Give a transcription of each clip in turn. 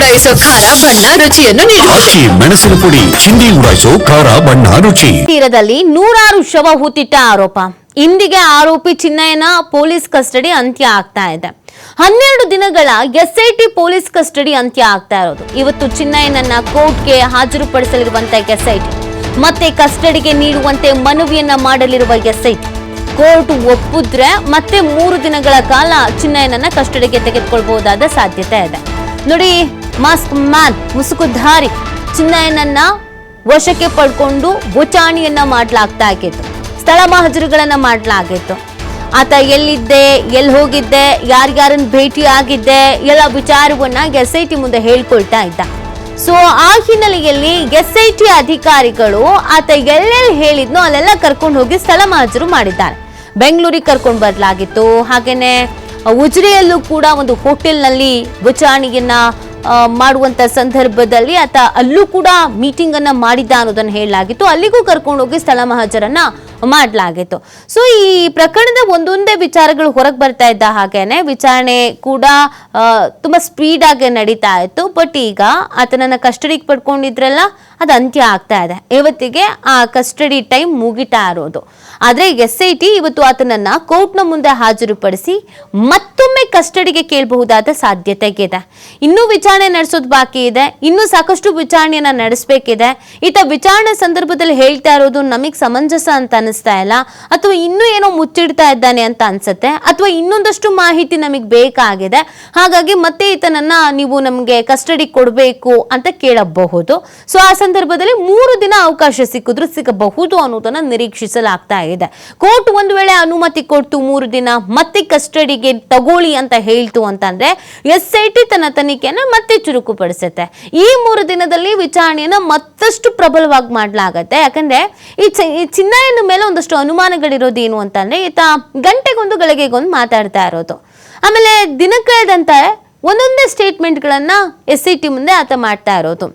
ಉಡಾಯಿಸೋ ಖಾರ ಬಣ್ಣ ರುಚಿಯನ್ನು ನೀಡುತ್ತದೆ ಮೆಣಸಿನ ಪುಡಿ ಚಿಂದಿ ಉಡಾಯಿಸೋ ಖಾರ ಬಣ್ಣ ರುಚಿ. ತೀರದಲ್ಲಿ ನೂರಾರು ಶವ ಹೂತಿಟ್ಟ ಆರೋಪ. ಇಂದಿಗೆ ಆರೋಪಿ ಚಿನ್ನಯ್ಯನ ಪೊಲೀಸ್ ಕಸ್ಟಡಿ ಅಂತ್ಯ ಆಗ್ತಾ ಇದೆ. ಹನ್ನೆರಡು ದಿನಗಳ ಎಸ್ಐಟಿ ಪೊಲೀಸ್ ಕಸ್ಟಡಿ ಅಂತ್ಯ ಆಗ್ತಾ ಇರೋದು. ಇವತ್ತು ಚಿನ್ನಯ್ಯನನ್ನ ಕೋರ್ಟ್ಗೆ ಹಾಜರುಪಡಿಸಲಿರುವಂತ ಎಸ್ಐಟಿ. ಮತ್ತೆ ಕಸ್ಟಡಿಗೆ ನೀಡುವಂತೆ ಮನವಿಯನ್ನ ಮಾಡಲಿರುವ ಎಸ್ಐಟಿ. ಕೋರ್ಟ್ ಒಪ್ಪಿದ್ರೆ ಮತ್ತೆ ಮೂರು ದಿನಗಳ ಕಾಲ ಚಿನ್ನಯ್ಯನನ್ನ ಕಸ್ಟಡಿಗೆ ತೆಗೆದುಕೊಳ್ಬಹುದಾದ ಸಾಧ್ಯತೆ ಇದೆ. ನೋಡಿ ಮಾಸ್ಕ್ ಮ್ಯಾನ್ ಮುಸುಕುಧಾರಿ. ಚಿನ್ನಯ್ಯನನ್ನ ವಶಕ್ಕೆ ಪಡ್ಕೊಂಡು ವಿಚಾರಣೆಯನ್ನ ಮಾಡಲಾಗ್ತಾ ಆಗಿತ್ತು. ಸ್ಥಳ ಮಹಜರುಗಳನ್ನ ಮಾಡ್ಲಾಗಿತ್ತು. ಆತ ಎಲ್ಲಿದ್ದೆ ಎಲ್ಲಿ ಹೋಗಿದ್ದೆ ಯಾರ್ಯಾರನ್ನ ಭೇಟಿ ಆಗಿದ್ದೆ, ಎಲ್ಲ ವಿಚಾರವನ್ನ ಎಸ್ ಐ ಟಿ ಮುಂದೆ ಹೇಳ್ಕೊಳ್ತಾ ಇದ್ದ. ಸೊ ಆ ಹಿನ್ನೆಲೆಯಲ್ಲಿ ಎಸ್ ಐ ಟಿ ಅಧಿಕಾರಿಗಳು ಆತ ಎಲ್ಲೆಲ್ಲಿ ಹೇಳಿದ್ನೋ ಅಲ್ಲೆಲ್ಲ ಕರ್ಕೊಂಡು ಹೋಗಿ ಸ್ಥಳ ಮಹಜರು ಮಾಡಿದ್ದಾರೆ. ಬೆಂಗಳೂರಿಗೆ ಕರ್ಕೊಂಡು ಬರಲಾಗಿತ್ತು. ಹಾಗೇನೆ ಉಜಿರೆಯಲ್ಲೂ ಕೂಡ ಒಂದು ಹೋಟೆಲ್ನಲ್ಲಿ ವಿಚಾರಣೆಯನ್ನ ಮಾಡುವಂತ ಸಂದರ್ಭದಲ್ಲಿ ಆತ ಅಲ್ಲೂ ಕೂಡ ಮೀಟಿಂಗ್ ಅನ್ನ ಮಾಡಿದ್ದ ಅನ್ನೋದನ್ನ ಹೇಳಲಾಗಿತ್ತು. ಅಲ್ಲಿಗೂ ಕರ್ಕೊಂಡೋಗಿ ಸ್ಥಳ ಮಹಜರನ್ನ ಮಾಡಲಾಗಿತ್ತು. ಸೊ ಈ ಪ್ರಕರಣದ ಒಂದೊಂದೇ ವಿಚಾರಗಳು ಹೊರಗೆ ಬರ್ತಾ ಇದ್ದ ಹಾಗೇನೆ ವಿಚಾರಣೆ ಕೂಡ ತುಂಬ ಸ್ಪೀಡ್ ಆಗಿ ನಡೀತಾ ಇತ್ತು. ಬಟ್ ಈಗ ಆತನನ್ನ ಕಸ್ಟಡಿಗೆ ಪಡ್ಕೊಂಡಿದ್ರಲ್ಲ, ಅದು ಅಂತ್ಯ ಆಗ್ತಾ ಇದೆ. ಇವತ್ತಿಗೆ ಆ ಕಸ್ಟಡಿ ಟೈಮ್ ಮುಗಿತಾ ಇರೋದು. ಆದರೆ ಎಸ್ ಐ ಟಿ ಇವತ್ತು ಆತನನ್ನ ಕೋರ್ಟ್ನ ಮುಂದೆ ಹಾಜರುಪಡಿಸಿ ಮತ್ತೊಮ್ಮೆ ಕಸ್ಟಡಿಗೆ ಕೇಳಬಹುದಾದ ಸಾಧ್ಯತೆ ಇದೆ. ಇನ್ನೂ ವಿಚಾರಣೆ ನಡೆಸೋದು ಬಾಕಿ ಇದೆ. ಇನ್ನೂ ಸಾಕಷ್ಟು ವಿಚಾರಣೆಯನ್ನ ನಡೆಸಬೇಕಿದೆ. ಈತ ವಿಚಾರಣೆ ಸಂದರ್ಭದಲ್ಲಿ ಹೇಳ್ತಾ ಇರೋದು ನಮಗೆ ಸಮಂಜಸ ಅಂತ ಅನಿಸ್ತಾ ಇಲ್ಲ? ಅಥವಾ ಇನ್ನೂ ಏನೋ ಮುಚ್ಚಿಡ್ತಾ ಇದ್ದಾನೆ ಅಂತ ಅನ್ಸುತ್ತೆ? ಅಥವಾ ಇನ್ನೊಂದಷ್ಟು ಮಾಹಿತಿ ನಮಗೆ ಬೇಕಾಗಿದೆ? ಹಾಗಾಗಿ ಮತ್ತೆ ಈತನನ್ನ ನೀವು ನಮಗೆ ಕಸ್ಟಡಿ ಕೊಡಬೇಕು ಅಂತ ಕೇಳಬಹುದು. ಸೊ ಆ ಸಂದರ್ಭದಲ್ಲಿ ಮೂರು ದಿನ ಅವಕಾಶ ಸಿಕ್ಕಿದ್ರು ಸಿಗಬಹುದು ಅನ್ನೋದನ್ನ ನಿರೀಕ್ಷಿಸಲಾಗ್ತಾ ಇದೆ. ಕೋರ್ಟ್ ಒಂದು ವೇಳೆ ಅನುಮತಿ ಕೊಟ್ಟು ಮೂರು ದಿನ, ಮತ್ತೆ ಕಸ್ಟಡಿಗೆ ತಗೊಳ್ಳಿ ಅಂತ ಹೇಳ್ತು ಅಂತಂದ್ರೆ ಎಸ್ ಐ ಟಿ ತನ್ನ ತನಿಖೆಯನ್ನ ಮತ್ತೆ ಚುರುಕುಪಡಿಸುತ್ತೆ. ಈ ಮೂರು ದಿನದಲ್ಲಿ ವಿಚಾರಣೆಯನ್ನ ಮತ್ತಷ್ಟು ಪ್ರಬಲವಾಗಿ ಮಾಡಲಾಗತ್ತೆ. ಯಾಕಂದ್ರೆ ಈ ಚಿನ್ನ ಮೇಲೆ ಒಂದಷ್ಟು ಅನುಮಾನಗಳಿರೋದು ಏನು ಅಂತಂದ್ರೆ ಈತ ಗಂಟೆಗೊಂದು ಗಳಿಗೆಗೊಂದು ಮಾತಾಡ್ತಾ ಇರೋದು. ಆಮೇಲೆ ದಿನ ಕಳೆದಂತೆ ಒಂದೊಂದೇ ಸ್ಟೇಟ್ಮೆಂಟ್ಗಳನ್ನು ಎಸ್ ಐ ಟಿ ಮುಂದೆ ಆತ ಮಾಡ್ತಾ ಇರೋದು.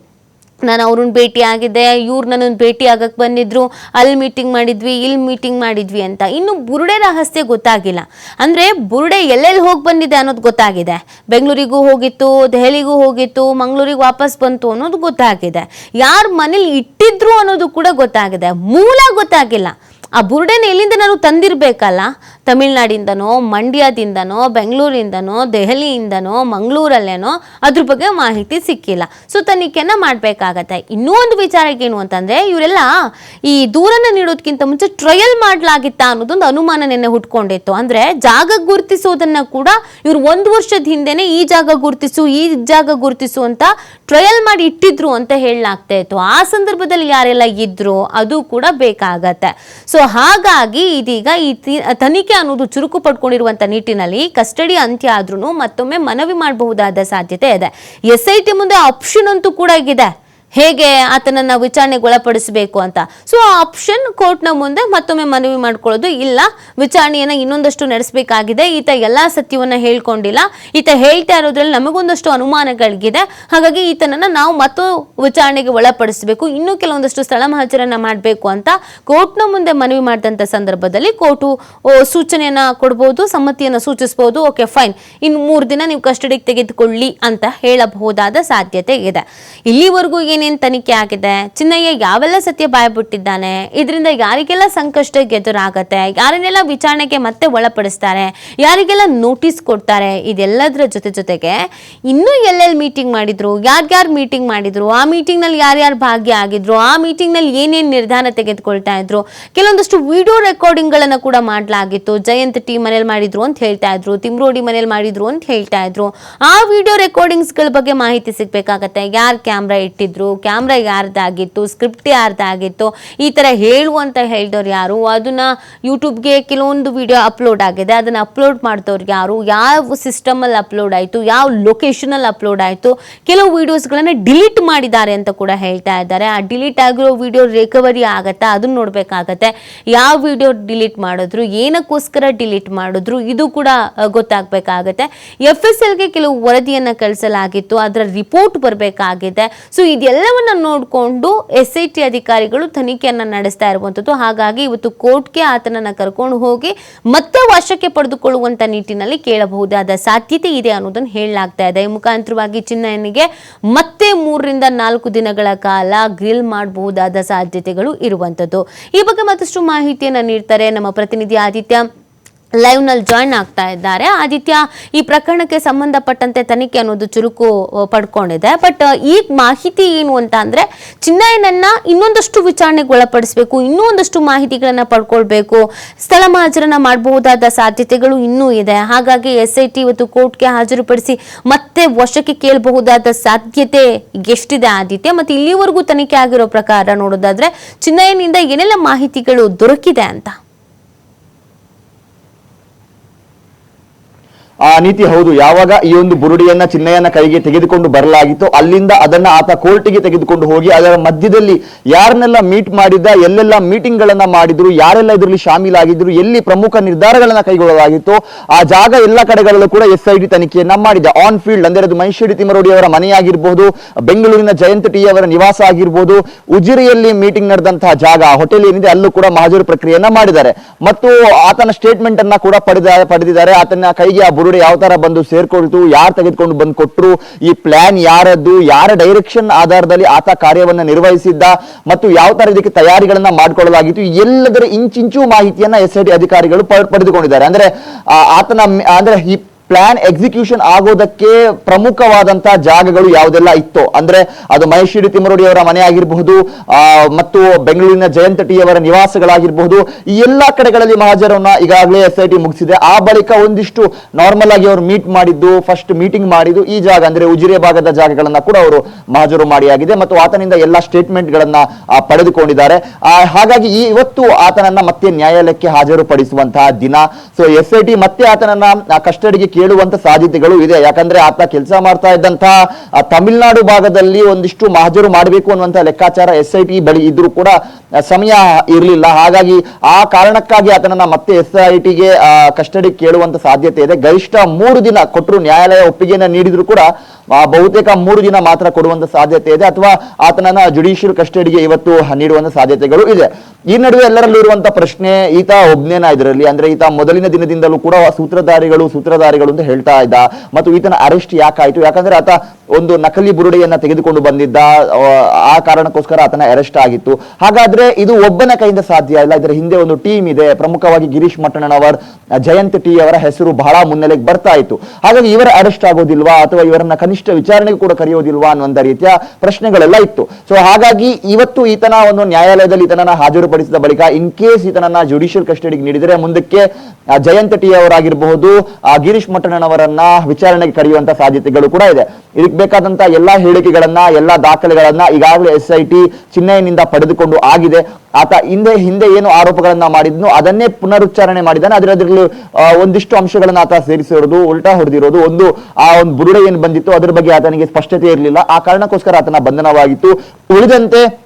ನಾನು ಅವ್ರನ್ನ ಭೇಟಿ ಆಗಿದ್ದೆ, ಇವ್ರು ನನ್ನನ್ನು ಭೇಟಿ ಆಗಕ್ಕೆ ಬಂದಿದ್ರು, ಅಲ್ಲಿ ಮೀಟಿಂಗ್ ಮಾಡಿದ್ವಿ, ಇಲ್ಲಿ ಮೀಟಿಂಗ್ ಮಾಡಿದ್ವಿ ಅಂತ. ಇನ್ನು ಬುರುಡೆ ರಹಸ್ಯ ಗೊತ್ತಾಗಿಲ್ಲ. ಅಂದರೆ ಬುರುಡೆ ಎಲ್ಲೆಲ್ಲಿ ಹೋಗಿ ಬಂದಿದೆ ಅನ್ನೋದು ಗೊತ್ತಾಗಿದೆ. ಬೆಂಗಳೂರಿಗೂ ಹೋಗಿತ್ತು, ದೆಹಲಿಗೂ ಹೋಗಿತ್ತು, ಮಂಗಳೂರಿಗೆ ವಾಪಸ್ ಬಂತು ಅನ್ನೋದು ಗೊತ್ತಾಗಿದೆ. ಯಾರ ಮನೇಲಿ ಇಟ್ಟಿದ್ರು ಅನ್ನೋದು ಕೂಡ ಗೊತ್ತಾಗಿದೆ. ಮೂಲ ಗೊತ್ತಾಗಿಲ್ಲ. ಆ ಬುರುಡೆನ ಎಲ್ಲಿಂದ ನಾನು ತಂದಿರಬೇಕಲ್ಲ? ತಮಿಳ್ನಾಡಿಂದನೋ, ಮಂಡ್ಯದಿಂದನೋ, ಬೆಂಗಳೂರಿಂದನೋ, ದೆಹಲಿಯಿಂದನೋ, ಮಂಗಳೂರಲ್ಲೇನೋ, ಅದ್ರ ಬಗ್ಗೆ ಮಾಹಿತಿ ಸಿಕ್ಕಿಲ್ಲ. ಸೊ ತನಿಖೆನ ಮಾಡಬೇಕಾಗತ್ತೆ. ಇನ್ನೂ ಒಂದು ವಿಚಾರ ಏನು ಅಂತಂದ್ರೆ, ಇವರೆಲ್ಲ ಈ ದೂರನ್ನು ನೀಡೋದಕ್ಕಿಂತ ಮುಂಚೆ ಟ್ರಯಲ್ ಮಾಡಲಾಗಿತ್ತಾ ಅನ್ನೋದೊಂದು ಅನುಮಾನ ನೆನ್ನೆ ಹುಟ್ಕೊಂಡಿತ್ತು. ಅಂದರೆ ಜಾಗ ಗುರುತಿಸೋದನ್ನು ಕೂಡ ಇವರು ಒಂದು ವರ್ಷದ ಹಿಂದೆನೆ ಈ ಜಾಗ ಗುರುತಿಸು, ಈ ಜಾಗ ಗುರುತಿಸು ಅಂತ ಟ್ರಯಲ್ ಮಾಡಿ ಇಟ್ಟಿದ್ರು ಅಂತ ಹೇಳಲಾಗ್ತಾ ಇತ್ತು. ಆ ಸಂದರ್ಭದಲ್ಲಿ ಯಾರೆಲ್ಲ ಇದ್ರು, ಅದು ಕೂಡ ಬೇಕಾಗತ್ತೆ. ಸೊ ಹಾಗಾಗಿ ಇದೀಗ ಈ ತಿ- ಅನ್ನೋದು ಚುರುಕು ಪಡ್ಕೊಂಡಿರುವಂತ ನಿಟ್ಟಿನಲ್ಲಿ ಕಸ್ಟಡಿ ಅಂತ್ಯ ಆದ್ರೂ ಮತ್ತೊಮ್ಮೆ ಮನವಿ ಮಾಡಬಹುದಾದ ಸಾಧ್ಯತೆ ಇದೆ. ಎಸ್ ಐ ಟಿ ಮುಂದೆ ಆಪ್ಷನ್ ಅಂತೂ ಕೂಡ ಇದೆ ಹೇಗೆ ಆತನನ್ನ ವಿಚಾರಣೆಗೆ ಒಳಪಡಿಸಬೇಕು ಅಂತ. ಸೊ ಆ ಆಪ್ಷನ್ ಕೋರ್ಟ್ನ ಮುಂದೆ ಮತ್ತೊಮ್ಮೆ ಮನವಿ ಮಾಡ್ಕೊಳ್ಳೋದು ಇಲ್ಲ. ವಿಚಾರಣೆಯನ್ನ ಇನ್ನೊಂದಷ್ಟು ನಡೆಸಬೇಕಾಗಿದೆ. ಈತ ಎಲ್ಲಾ ಸತ್ಯವನ್ನ ಹೇಳ್ಕೊಂಡಿಲ್ಲ. ಈತ ಹೇಳ್ತಾ ಇರೋದ್ರಲ್ಲಿ ನಮಗೊಂದಷ್ಟು ಅನುಮಾನಗಳಿಗಿದೆ. ಹಾಗಾಗಿ ಈತನನ್ನ ನಾವು ಮತ್ತು ವಿಚಾರಣೆಗೆ ಒಳಪಡಿಸಬೇಕು. ಇನ್ನೂ ಕೆಲವೊಂದಷ್ಟು ಸ್ಥಳ ಮಹಜರನ್ನ ಮಾಡಬೇಕು ಅಂತ ಕೋರ್ಟ್ನ ಮುಂದೆ ಮನವಿ ಮಾಡಿದಂಥ ಸಂದರ್ಭದಲ್ಲಿ ಕೋರ್ಟು ಸೂಚನೆಯನ್ನ ಕೊಡ್ಬೋದು, ಸಮ್ಮತಿಯನ್ನ ಸೂಚಿಸಬಹುದು ಓಕೆ ಫೈನ್ ಇನ್ನು ಮೂರು ದಿನ ನೀವು ಕಸ್ಟಡಿಗೆ ತೆಗೆದುಕೊಳ್ಳಿ ಅಂತ ಹೇಳಬಹುದಾದ ಸಾಧ್ಯತೆ ಇದೆ. ಇಲ್ಲಿವರೆಗೂ ಏನೇನು ತನಿಖೆ ಆಗಿದೆ? ಚಿನ್ನಯ್ಯ ಯಾವೆಲ್ಲ ಸತ್ಯ ಬಾಯ್ಬಿಟ್ಟಿದ್ದಾನೆ? ಇದರಿಂದ ಯಾರಿಗೆಲ್ಲ ಸಂಕಷ್ಟ ಎದುರಾಗತ್ತೆ? ಯಾರನ್ನೆಲ್ಲ ವಿಚಾರಣೆಗೆ ಮತ್ತೆ ಒಳಪಡಿಸ್ತಾರೆ? ಯಾರಿಗೆಲ್ಲ ನೋಟಿಸ್ ಕೊಡ್ತಾರೆ? ಇದೆಲ್ಲದರ ಜೊತೆ ಜೊತೆಗೆ ಇನ್ನೂ ಎಲ್ಲೆಲ್ಲಿ ಮೀಟಿಂಗ್ ಮಾಡಿದ್ರು? ಯಾರ್ಯಾರು ಮೀಟಿಂಗ್ ಮಾಡಿದ್ರು? ಆ ಮೀಟಿಂಗ್ನಲ್ಲಿ ಯಾರ್ಯಾರು ಭಾಗಿಯಾಗಿದ್ರು ಆ ಮೀಟಿಂಗ್ನಲ್ಲಿ ಏನೇನು ನಿರ್ಧಾರ ತೆಗೆದುಕೊಳ್ತಾ ಇದ್ರು? ಕೆಲವೊಂದಷ್ಟು ವಿಡಿಯೋ ರೆಕಾರ್ಡಿಂಗ್ಗಳನ್ನು ಕೂಡ ಮಾಡಲಾಗಿತ್ತು. ಜಯಂತ್ ಟಿ ಮನೇಲಿ ಮಾಡಿದ್ರು ಅಂತ ಹೇಳ್ತಾ ಇದ್ರು. ತಿಮ್ರೋಡಿ ಮನೇಲಿ ಮಾಡಿದ್ರು ಅಂತ ಹೇಳ್ತಾ ಇದ್ರು. ಆ ವಿಡಿಯೋ ರೆಕಾರ್ಡಿಂಗ್ಸ್ಗಳ ಬಗ್ಗೆ ಮಾಹಿತಿ ಸಿಗ್ಬೇಕಾಗತ್ತೆ. ಯಾರು ಕ್ಯಾಮ್ರಾ ಇಟ್ಟಿದ್ರು? ಕ್ಯಾಮ್ರಾ ಯಾರ್ದಾಗಿತ್ತು ಸ್ಕ್ರಿಪ್ಟ್ ಯಾರ್ದಾಗಿತ್ತು ಈ ಥರ ಹೇಳು ಅಂತ ಹೇಳಿದವ್ರು ಯಾರು? ಅದನ್ನು ಯೂಟ್ಯೂಬ್ಗೆ ಕೆಲವೊಂದು ವಿಡಿಯೋ ಅಪ್ಲೋಡ್ ಆಗಿದೆ. ಅದನ್ನು ಅಪ್ಲೋಡ್ ಮಾಡಿದವ್ರು ಯಾರು? ಯಾವ ಸಿಸ್ಟಮಲ್ಲಿ ಅಪ್ಲೋಡ್ ಆಯಿತು? ಯಾವ ಲೊಕೇಶನಲ್ಲಿ ಅಪ್ಲೋಡ್ ಆಯಿತು? ಕೆಲವು ವೀಡಿಯೋಸ್ಗಳನ್ನು ಡಿಲೀಟ್ ಮಾಡಿದ್ದಾರೆ ಅಂತ ಕೂಡ ಹೇಳ್ತಾ ಇದ್ದಾರೆ. ಆ ಡಿಲೀಟ್ ಆಗಿರೋ ವಿಡಿಯೋ ರಿಕವರಿ ಆಗುತ್ತಾ? ಅದನ್ನ ನೋಡಬೇಕಾಗತ್ತೆ. ಯಾವ ವಿಡಿಯೋ ಡಿಲೀಟ್ ಮಾಡಿದ್ರು? ಏನಕ್ಕೋಸ್ಕರ ಡಿಲೀಟ್ ಮಾಡಿದ್ರು? ಇದು ಕೂಡ ಗೊತ್ತಾಗಬೇಕಾಗತ್ತೆ. ಎಫ್ ಎಸ್ ಎಲ್ಗೆ ಕೆಲವು ವರದಿಯನ್ನು ಕಳಿಸಲಾಗಿತ್ತು. ಅದರ ರಿಪೋರ್ಟ್ ಬರಬೇಕಾಗಿದೆ. ಸೊ ಇದೆಲ್ಲ ಇದೆಲ್ಲವನ್ನ ನೋಡಿಕೊಂಡು ಎಸ್ ಐ ಟಿ ಅಧಿಕಾರಿಗಳು ತನಿಖೆಯನ್ನು ನಡೆಸ್ತಾ ಇರುವಂಥದ್ದು ಹಾಗಾಗಿ ಇವತ್ತು ಕೋರ್ಟ್ಗೆ ಆತನನ್ನ ಕರ್ಕೊಂಡು ಹೋಗಿ ಮತ್ತೆ ವಶಕ್ಕೆ ಪಡೆದುಕೊಳ್ಳುವಂತ ನಿಟ್ಟಿನಲ್ಲಿ ಕೇಳಬಹುದಾದ ಸಾಧ್ಯತೆ ಇದೆ ಅನ್ನೋದನ್ನು ಹೇಳಲಾಗ್ತಾ ಇದೆ. ಈ ಮುಖಾಂತರವಾಗಿ ಚಿನ್ನಯ್ಯನಿಗೆ ಮತ್ತೆ ಮೂರರಿಂದ ನಾಲ್ಕು ದಿನಗಳ ಕಾಲ ಗ್ರಿಲ್ ಮಾಡಬಹುದಾದ ಸಾಧ್ಯತೆಗಳು ಇರುವಂಥದ್ದು ಈ ಬಗ್ಗೆ ಮತ್ತಷ್ಟು ಮಾಹಿತಿಯನ್ನು ನೀಡ್ತಾರೆ ನಮ್ಮ ಪ್ರತಿನಿಧಿ ಆದಿತ್ಯ. ಲೈವ್ನಲ್ಲಿ ಜಾಯ್ನ್ ಆಗ್ತಾ ಇದ್ದಾರೆ. ಆದಿತ್ಯ, ಈ ಪ್ರಕರಣಕ್ಕೆ ಸಂಬಂಧಪಟ್ಟಂತೆ ತನಿಖೆ ಅನ್ನೋದು ಚುರುಕು ಪಡ್ಕೊಂಡಿದೆ. ಬಟ್ ಈ ಮಾಹಿತಿ ಏನು ಅಂತ ಅಂದರೆ ಚಿನ್ನಯ್ಯನನ್ನ ಇನ್ನೊಂದಷ್ಟು ವಿಚಾರಣೆಗೆ ಒಳಪಡಿಸಬೇಕು, ಇನ್ನೂ ಒಂದಷ್ಟು ಮಾಹಿತಿಗಳನ್ನ ಪಡ್ಕೊಳ್ಬೇಕು, ಸ್ಥಳ ಮಹಾಜರನ್ನ ಮಾಡಬಹುದಾದ ಸಾಧ್ಯತೆಗಳು ಇನ್ನೂ ಇದೆ. ಹಾಗಾಗಿ ಎಸ್ ಐ ಟಿ ಇವತ್ತು ಕೋರ್ಟ್ಗೆ ಹಾಜರುಪಡಿಸಿ ಮತ್ತೆ ವಶಕ್ಕೆ ಕೇಳಬಹುದಾದ ಸಾಧ್ಯತೆ ಎಷ್ಟಿದೆ ಆದಿತ್ಯ? ಮತ್ತೆ ಇಲ್ಲಿವರೆಗೂ ತನಿಖೆ ಆಗಿರೋ ಪ್ರಕಾರ ನೋಡೋದಾದ್ರೆ ಚಿನ್ನಯ್ಯನಿಂದ ಏನೆಲ್ಲ ಮಾಹಿತಿಗಳು ದೊರಕಿದೆ ಅಂತ. ಆ ನೀತಿ ಹೌದು. ಯಾವಾಗ ಈ ಒಂದು ಬುರುಡಿಯನ್ನ, ಚಿನ್ನೆಯನ್ನ ಕೈಗೆ ತೆಗೆದುಕೊಂಡು ಬರಲಾಗಿತ್ತು, ಅಲ್ಲಿಂದ ಅದನ್ನ ಆತ ಕೋರ್ಟಿಗೆ ತೆಗೆದುಕೊಂಡು ಹೋಗಿ, ಅದರ ಮಧ್ಯದಲ್ಲಿ ಯಾರನ್ನೆಲ್ಲ ಮೀಟ್ ಮಾಡಿದ್ದ, ಎಲ್ಲೆಲ್ಲ ಮೀಟಿಂಗ್ ಗಳನ್ನ ಮಾಡಿದ್ರು, ಯಾರೆಲ್ಲ ಇದರಲ್ಲಿ ಶಾಮೀಲಾಗಿದ್ರು, ಎಲ್ಲಿ ಪ್ರಮುಖ ನಿರ್ಧಾರಗಳನ್ನ ಕೈಗೊಳ್ಳಲಾಗಿತ್ತು, ಆ ಜಾಗ ಎಲ್ಲ ಕಡೆಗಳಲ್ಲೂ ಕೂಡ ಎಸ್ ಐ ಡಿ ತನಿಖೆಯನ್ನ ಮಾಡಿದೆ. ಆನ್ ಫೀಲ್ಡ್ ಅಂದರೆ ಅದು ಮೈಶೇಡಿ ತಿಮರೋಡಿ ಅವರ ಮನೆಯಾಗಿರ್ಬೋದು, ಬೆಂಗಳೂರಿನ ಜಯಂತ ಟಿ ಅವರ ನಿವಾಸ ಆಗಿರ್ಬೋದು, ಉಜಿರೆಯಲ್ಲಿ ಮೀಟಿಂಗ್ ನಡೆದಂತಹ ಜಾಗ ಹೋಟೆಲ್ ಏನಿದೆ, ಅಲ್ಲೂ ಕೂಡ ಮಹಾಜರು ಪ್ರಕ್ರಿಯೆಯನ್ನ ಮಾಡಿದ್ದಾರೆ. ಮತ್ತು ಆತನ ಸ್ಟೇಟ್ಮೆಂಟ್ ಅನ್ನ ಕೂಡ ಪಡೆದ, ಪಡೆದಿದ್ದಾರೆ. ಆತನ ಕೈಗೆ ಆ ಬುರುಡೆ ಯಾವ ತರ ಬಂದು ಸೇರ್ಕೊಳ್ತು, ಯಾರು ತೆಗೆದುಕೊಂಡು ಬಂದು ಕೊಟ್ಟರು ಈ ಪ್ಲಾನ್ ಯಾರದ್ದು, ಯಾರ ಡೈರೆಕ್ಷನ್ ಆಧಾರದಲ್ಲಿ ಆತ ಕಾರ್ಯವನ್ನ ನಿರ್ವಹಿಸಿದ್ದ ಮತ್ತು ಯಾವ ತರ ಇದಕ್ಕೆ ತಯಾರಿಗಳನ್ನ ಮಾಡ್ಕೊಳ್ಳಲಾಗಿತ್ತು, ಎಲ್ಲದರ ಇಂಚಿಂಚು ಮಾಹಿತಿಯನ್ನ ಎಸ್ ಐ ಟಿ ಅಧಿಕಾರಿಗಳು ಪಡೆದುಕೊಂಡಿದ್ದಾರೆ. ಅಂದ್ರೆ ಆತನ ಅಂದ್ರೆ ಈ ಪ್ಲಾನ್ ಎಕ್ಸಿಕ್ಯೂಷನ್ ಆಗೋದಕ್ಕೆ ಪ್ರಮುಖವಾದಂತಹ ಜಾಗಗಳು ಯಾವುದೆಲ್ಲ ಇತ್ತು, ಅಂದ್ರೆ ಅದು ಮಹೇಶ್ವರಿ ತಿಮ್ಮರೋಡಿ ಅವರ ಮನೆ ಆಗಿರಬಹುದು ಮತ್ತು ಬೆಂಗಳೂರಿನ ಜಯಂತ ಟಿ ಅವರ ನಿವಾಸಗಳಾಗಿರಬಹುದು, ಈ ಎಲ್ಲಾ ಕಡೆಗಳಲ್ಲಿ ಮಹಾಜರನ್ನ ಈಗಾಗಲೇ ಎಸ್ ಐ ಮುಗಿಸಿದೆ. ಆ ಬಳಿಕ ಒಂದಿಷ್ಟು ನಾರ್ಮಲ್ ಆಗಿ ಅವರು ಮೀಟ್ ಮಾಡಿದ್ದು ಫಸ್ಟ್ ಮೀಟಿಂಗ್ ಮಾಡಿದ್ದು, ಈ ಜಾಗ ಅಂದ್ರೆ ಉಜಿರೆ ಭಾಗದ ಜಾಗಗಳನ್ನ ಕೂಡ ಅವರು ಮಹಾಜರು ಮಾಡಿಯಾಗಿದೆ ಮತ್ತು ಆತನಿಂದ ಎಲ್ಲಾ ಸ್ಟೇಟ್ಮೆಂಟ್ ಗಳನ್ನ ಪಡೆದುಕೊಂಡಿದ್ದಾರೆ. ಹಾಗಾಗಿ ಈ ಇವತ್ತು ಆತನನ್ನ ಮತ್ತೆ ನ್ಯಾಯಾಲಯಕ್ಕೆ ಹಾಜರುಪಡಿಸುವಂತಹ ದಿನ. ಸೊ ಎಸ್ ಐ ಟಿ ಮತ್ತೆ ಆತನನ್ನ ಕಸ್ಟಡಿಗೆ ಕೇಳುವಂತ ಸಾಧ್ಯತೆಗಳು ಇದೆ. ಯಾಕಂದ್ರೆ ಆತ ಕೆಲಸ ಮಾಡ್ತಾ ಇದ್ದಂತ ತಮಿಳುನಾಡು ಭಾಗದಲ್ಲಿ ಒಂದಿಷ್ಟು ಮಹಜರು ಮಾಡಬೇಕು ಅನ್ನುವಂತ ಲೆಕ್ಕಾಚಾರ ಎಸ್ ಐ ಬಳಿ ಇದ್ರು ಕೂಡ ಸಮಯ ಇರಲಿಲ್ಲ. ಹಾಗಾಗಿ ಆ ಕಾರಣಕ್ಕಾಗಿ ಆತನನ್ನ ಮತ್ತೆ ಎಸ್ ಐ ಟಿಗೆ ಕಸ್ಟಡಿ ಕೇಳುವಂತ ಸಾಧ್ಯತೆ ಇದೆ. ಗರಿಷ್ಠ ಮೂರು ದಿನ ಕೊಟ್ಟರು ನ್ಯಾಯಾಲಯ ಒಪ್ಪಿಗೆಯನ್ನು ನೀಡಿದ್ರು ಕೂಡ ಬಹುತೇಕ ಮೂರು ದಿನ ಮಾತ್ರ ಕೊಡುವಂತ ಸಾಧ್ಯತೆ ಇದೆ ಅಥವಾ ಆತನನ್ನ ಜುಡಿಷಿಯಲ್ ಕಸ್ಟಡಿಗೆ ಇವತ್ತು ನೀಡುವಂತ ಸಾಧ್ಯತೆಗಳು ಇದೆ. ಈ ನಡುವೆ ಎಲ್ಲರಲ್ಲೂ ಇರುವಂತ ಪ್ರಶ್ನೆ, ಈತ ಒಬ್ನೇನ ಇದರಲ್ಲಿ? ಅಂದ್ರೆ ಈತ ಮೊದಲಿನ ದಿನದಿಂದಲೂ ಕೂಡ ಸೂತ್ರಧಾರಿಗಳು ಸೂತ್ರಧಾರಿಗಳು ಅಂತ ಹೇಳ್ತಾ ಇದ್ದ. ಮತ್ತು ಈತನ ಅರೆಸ್ಟ್ ಯಾಕಾಯಿತು? ಯಾಕಂದ್ರೆ ಆತ ಒಂದು ನಕಲಿ ಬುರುಡೆಯನ್ನ ತೆಗೆದುಕೊಂಡು ಬಂದಿದ್ದ ಆ, ಕಾರಣಕ್ಕೋಸ್ಕರ ಆತನ ಅರೆಸ್ಟ್ ಆಗಿತ್ತು. ಹಾಗಾದ್ರೆ ಇದು ಒಬ್ಬನ ಕೈಯಿಂದ ಸಾಧ್ಯ ಇಲ್ಲ. ಇದರ ಹಿಂದೆ ಒಂದು ಟೀಮ್ ಇದೆ. ಪ್ರಮುಖವಾಗಿ ಗಿರೀಶ್ ಮಟ್ಟಣ್ಣನವರ್ ಜಯಂತ್ ಟಿ ಅವರ ಹೆಸರು ಬಹಳ ಮುನ್ನೆಲೆಗೆ ಬರ್ತಾ ಇತ್ತು. ಹಾಗಾಗಿ ಇವರ ಅರೆಸ್ಟ್ ಆಗೋದಿಲ್ವಾ ಅಥವಾ ಇವರನ್ನ ಕನಿಷ್ಠ ವಿಚಾರಣೆಗೆ ಕೂಡ ಕರೆಯೋದಿಲ್ವಾ ಅನ್ನುವಂಥ ರೀತಿಯ ಪ್ರಶ್ನೆಗಳೆಲ್ಲ ಇತ್ತು. ಸೊ ಹಾಗಾಗಿ ಇವತ್ತು ಈತನ ಒಂದು ನ್ಯಾಯಾಲಯದಲ್ಲಿ ಈತನನ್ನ ಹಾಜರುಪಡಿಸಿದ ಬಳಿಕ ಇನ್ ಕೇಸ್ ಈತನನ್ನ ಜುಡಿಷಿಯಲ್ ಕಸ್ಟಡಿಗೆ ನೀಡಿದರೆ ಮುಂದಕ್ಕೆ ಜಯಂತ್ ಟಿ ಅವರಾಗಿರಬಹುದು ಗಿರೀಶ್ ಮಟ್ಟಣ್ಣನವರನ್ನ ವಿಚಾರಣೆಗೆ ಕರೆಯುವಂತ ಸಾಧ್ಯತೆಗಳು ಕೂಡ ಇದೆ. ಬೇಕಾದಂತ ಎಲ್ಲಾ ಹೇಳಿಕೆಗಳನ್ನ, ಎಲ್ಲಾ ದಾಖಲೆಗಳನ್ನ ಈಗಾಗಲೇ ಎಸ್ ಐ ಟಿ ಚಿನ್ನಯ್ಯನಿಂದ ಪಡೆದುಕೊಂಡು ಆಗಿದೆ. ಆತ ಹಿಂದೆ ಹಿಂದೆ ಏನು ಆರೋಪಗಳನ್ನ ಮಾಡಿದ್ನು ಅದನ್ನೇ ಪುನರುಚ್ಚಾರಣೆ ಮಾಡಿದ್ದಾನೆ. ಅದರಲ್ಲಿ ಒಂದಿಷ್ಟು ಅಂಶಗಳನ್ನ ಆತ ಸೇರಿಸಿರೋದು, ಉಲ್ಟಾ ಹೊಡೆದಿರೋದು, ಒಂದು, ಆ, ಒಂದು ಬುರುಡೆ ಏನು ಬಂದಿತ್ತು ಅದ್ರ ಬಗ್ಗೆ ಆತನಿಗೆ ಸ್ಪಷ್ಟತೆ ಇರಲಿಲ್ಲ. ಆ ಕಾರಣಕ್ಕೋಸ್ಕರ ಆತನ ಬಂಧನವಾಗಿತ್ತು. ಉಳಿದಂತೆ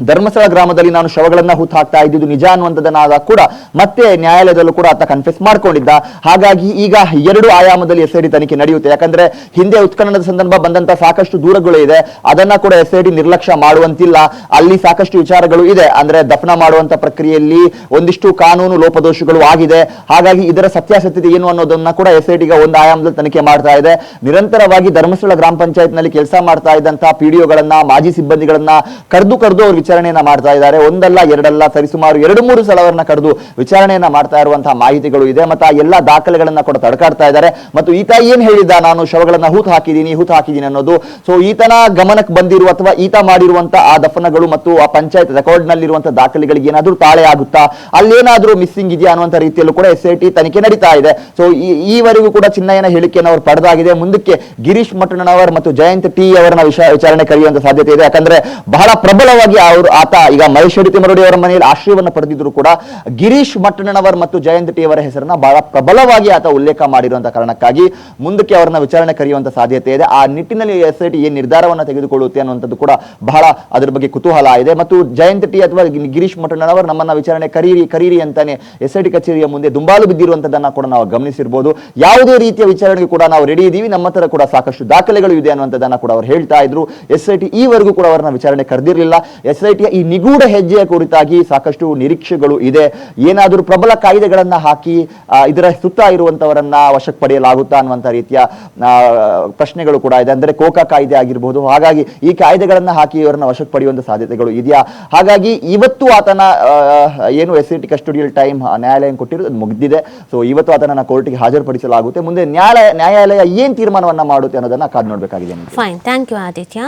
ಧರ್ಮಸ್ಥಳ ಗ್ರಾಮದಲ್ಲಿ ನಾನು ಶವಗಳನ್ನ ಹೂತು ಹಾಕ್ತಾ ಇದ್ದಿದ್ದು ನಿಜ ಅನ್ನುವಂಥದ್ದನ್ನಾದ ಕೂಡ ಮತ್ತೆ ನ್ಯಾಯಾಲಯದಲ್ಲೂ ಕೂಡ ಆತ ಕನ್ಫೆಸ್ ಮಾಡ್ಕೊಂಡಿದ್ದ. ಹಾಗಾಗಿ ಈಗ ಎರಡು ಆಯಾಮದಲ್ಲಿ ಎಸ್ ಐಡಿ ತನಿಖೆ ನಡೆಯುತ್ತೆ. ಯಾಕಂದ್ರೆ ಹಿಂದೆ ಉತ್ಖನನದ ಸಂದರ್ಭ ಬಂದಂತ ಸಾಕಷ್ಟು ದೂರಗಳು ಇದೆ. ಅದನ್ನ ಕೂಡ ಎಸ್ ಐ ಡಿ ನಿರ್ಲಕ್ಷ್ಯ ಮಾಡುವಂತಿಲ್ಲ. ಅಲ್ಲಿ ಸಾಕಷ್ಟು ವಿಚಾರಗಳು ಇದೆ. ಅಂದ್ರೆ ದಫನ ಮಾಡುವಂತ ಪ್ರಕ್ರಿಯೆಯಲ್ಲಿ ಒಂದಿಷ್ಟು ಕಾನೂನು ಲೋಪದೋಷಗಳು ಆಗಿದೆ. ಹಾಗಾಗಿ ಇದರ ಸತ್ಯಾಸತ್ಯತೆ ಏನು ಅನ್ನೋದನ್ನ ಕೂಡ ಎಸ್ ಐ ಒಂದು ಆಯಾಮದಲ್ಲಿ ತನಿಖೆ ಮಾಡ್ತಾ ಇದೆ. ನಿರಂತರವಾಗಿ ಧರ್ಮಸ್ಥಳ ಗ್ರಾಮ ಪಂಚಾಯತ್ನಲ್ಲಿ ಕೆಲಸ ಮಾಡ್ತಾ ಇದ್ದಂತಹ ಪಿಡಿಒಗಳನ್ನ ಮಾಜಿ ಸಿಬ್ಬಂದಿಗಳನ್ನ ಕರೆದು ಕರೆದು ಅವ್ರು ವಿಚಾರಣೆಯನ್ನ ಮಾಡ್ತಾ ಇದ್ದಾರೆ. ಒಂದಲ್ಲ, ಎರಡಲ್ಲ ಸರಿಸುಮಾರು ಎರಡು ಮೂರು ಸಲ ಅವರನ್ನ ಕರೆದು ವಿಚಾರಣೆಯನ್ನ ಮಾಡ್ತಾ ಇರುವಂತಹ ಮಾಹಿತಿಗಳು ಇದೆ. ಮತ್ತು ಆ ಎಲ್ಲಾ ದಾಖಲೆಗಳನ್ನ ಕೂಡ ತಡಕಾಡ್ತಾ ಇದ್ದಾರೆ. ಮತ್ತು ಈತ ಏನ್ ಹೇಳಿದ್ದ? ನಾನು ಶವಗಳನ್ನ ಹೂತು ಹಾಕಿದ್ದೀನಿ ಹೂತು ಹಾಕಿದ್ದೀನಿ ಅನ್ನೋದು. ಸೊ ಈತನ ಗಮನಕ್ಕೆ ಬಂದಿರುವ ಅಥವಾ ಈತ ಮಾಡಿರುವಂತಹ ಆ ದಫನಗಳು ಮತ್ತು ಆ ಪಂಚಾಯತ್ ರೆಕಾರ್ಡ್ ನಲ್ಲಿರುವಂತಹ ದಾಖಲೆಗಳಿಗೆ ಏನಾದರೂ ತಾಳೆ ಆಗುತ್ತಾ? ಅಲ್ಲೇನಾದರೂ ಮಿಸ್ಸಿಂಗ್ ಇದೆಯಾ ಅನ್ನುವಂತ ರೀತಿಯಲ್ಲೂ ಕೂಡ ಎಸ್ ಐ ಟಿ ತನಿಖೆ ನಡೀತಾ ಇದೆ. ಸೊ ಈವರೆಗೂ ಕೂಡ ಚಿನ್ನಯ್ಯನ ಹೇಳಿಕೆಯನ್ನು ಅವರು ಪಡೆದಾಗಿದೆ. ಮುಂದಕ್ಕೆ ಗಿರೀಶ್ ಮಟ್ಟಣ್ಣನವರ್ ಮತ್ತು ಜಯಂತ್ ಟಿ ಅವರನ್ನ ವಿಚಾರಣೆ ಕರೆಯುವಂತ ಸಾಧ್ಯತೆ ಇದೆ. ಯಾಕಂದ್ರೆ ಬಹಳ ಪ್ರಬಲವಾಗಿ ಆ ಅವರು ಆತ ಈಗ ಮಹೇಶ್ ತಿಮ್ಮರಡಿ ಅವರ ಮನೆಯಲ್ಲಿ ಆಶ್ರಯವನ್ನು ಪಡೆದಿದ್ರು ಕೂಡ ಗಿರೀಶ್ ಮಟ್ಟಣ್ಣನವರ್ ಮತ್ತು ಜಯಂತ್ ಟಿ ಅವರ ಹೆಸರನ್ನ ಬಹಳ ಪ್ರಬಲವಾಗಿ ಆತ ಉಲ್ಲೇಖ ಮಾಡಿರುವಂತಹ ಕಾರಣಕ್ಕಾಗಿ ಮುಂದಕ್ಕೆ ಅವರನ್ನ ವಿಚಾರಣೆ ಕರೆಯುವಂತ ಸಾಧ್ಯತೆ ಇದೆ. ಆ ನಿಟ್ಟಿನಲ್ಲಿ ಎಸ್ ಐ ಟಿ ಏನ್ ನಿರ್ಧಾರವನ್ನ ತೆಗೆದುಕೊಳ್ಳುತ್ತೆ ಅನ್ನುವಂಥದ್ದು ಕೂಡ ಬಹಳ ಅದರ ಬಗ್ಗೆ ಕುತೂಹಲ ಇದೆ. ಮತ್ತು ಜಯಂತ್ ಟಿ ಅಥವಾ ಗಿರೀಶ್ ಮಟ್ಟಣ್ಣನವರ್ ನಮ್ಮನ್ನ ವಿಚಾರಣೆ ಕರೀರಿ ಕರೀರಿ ಅಂತಾನೆ ಎಸ್ ಐ ಟಿ ಕಚೇರಿಯ ಮುಂದೆ ದುಂಬಾಲು ಬಿದ್ದಿರುವಂತದನ್ನ ಕೂಡ ನಾವು ಗಮನಿಸಿರ್ಬೋದು. ಯಾವುದೇ ರೀತಿಯ ವಿಚಾರಣೆಗೆ ಕೂಡ ನಾವು ರೆಡಿ ಇದ್ದೀವಿ ನಮ್ಮ ಹತ್ರ ಕೂಡ ಸಾಕಷ್ಟು ದಾಖಲೆಗಳು ಇದೆ ಅನ್ನುವಂಥದ್ದನ್ನ ಕೂಡ ಅವರು ಹೇಳ್ತಾ ಇದ್ರು. ಎಸ್ ಐ ಟಿ ಈವರೆಗೂ ಕೂಡ ಅವರನ್ನ ವಿಚಾರಣೆ ಕರೆದಿರಲಿಲ್ಲ. ಎಸ್ ಐ ಟಿಯ ಈ ನಿಗೂಢ ಹೆಜ್ಜೆಯ ಕುರಿತಾಗಿ ಸಾಕಷ್ಟು ನಿರೀಕ್ಷೆಗಳು ಇದೆ. ಏನಾದರೂ ಪ್ರಬಲ ಕಾಯ್ದೆಗಳನ್ನು ಹಾಕಿ ಇದರ ಸುತ್ತ ಇರುವಂತವರನ್ನ ವಶಕ್ಕೆ ಪಡೆಯಲಾಗುತ್ತಾ ಅನ್ನುವಂಥ ರೀತಿಯ ಪ್ರಶ್ನೆಗಳು ಕೂಡ ಇದೆ. ಅಂದರೆ ಕೋಕಾ ಕಾಯ್ದೆ ಆಗಿರಬಹುದು ಹಾಗಾಗಿ ಈ ಕಾಯ್ದೆಗಳನ್ನು ಹಾಕಿ ಇವರನ್ನ ವಶಕ್ಕೆ ಪಡೆಯುವಂಥ ಸಾಧ್ಯತೆಗಳು ಇದೆಯಾ? ಹಾಗಾಗಿ ಇವತ್ತು ಆತನ ಏನು ಎಸ್ ಟಿ ಟೈಮ್ ನ್ಯಾಯಾಲಯ ಕೊಟ್ಟಿರೋದು ಅದು ಮುಗಿದಿದೆ. ಸೊ ಇವತ್ತು ಆತನನ್ನ ಕೋರ್ಟ್ಗೆ ಹಾಜರುಪಡಿಸಲಾಗುತ್ತೆ. ಮುಂದೆ ನ್ಯಾಯಾಲಯ ನ್ಯಾಯಾಲಯ ಏನು ತೀರ್ಮಾನವನ್ನ ಮಾಡುತ್ತೆ ಅನ್ನೋದನ್ನು ಕಾದು ನೋಡಬೇಕಾಗಿದೆ ಫೈನ್ ಥ್ಯಾಂಕ್ ಯು ಆದಿತ್ಯ